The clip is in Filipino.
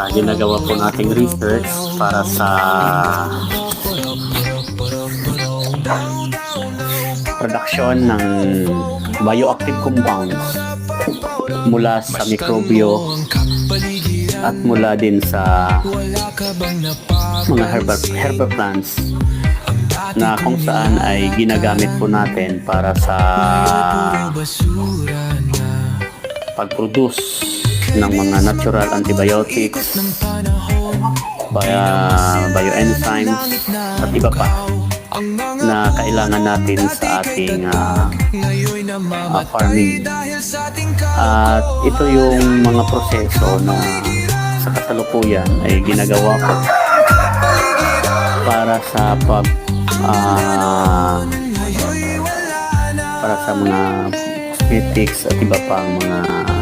Ah, ginagawa po nating research para sa production ng bioactive compounds mula sa mikrobyo at mula din sa mga herbal, herbal plants na kung saan ay ginagamit po natin para sa pag-produce ng mga natural antibiotics, bio, bioenzymes, at iba pa na kailangan natin sa ating ah, ah, farming. At ito yung mga proseso na sa kasalukuyan ay ginagawa ko para sa pag ah, para sa mga cosmetics at iba pang mga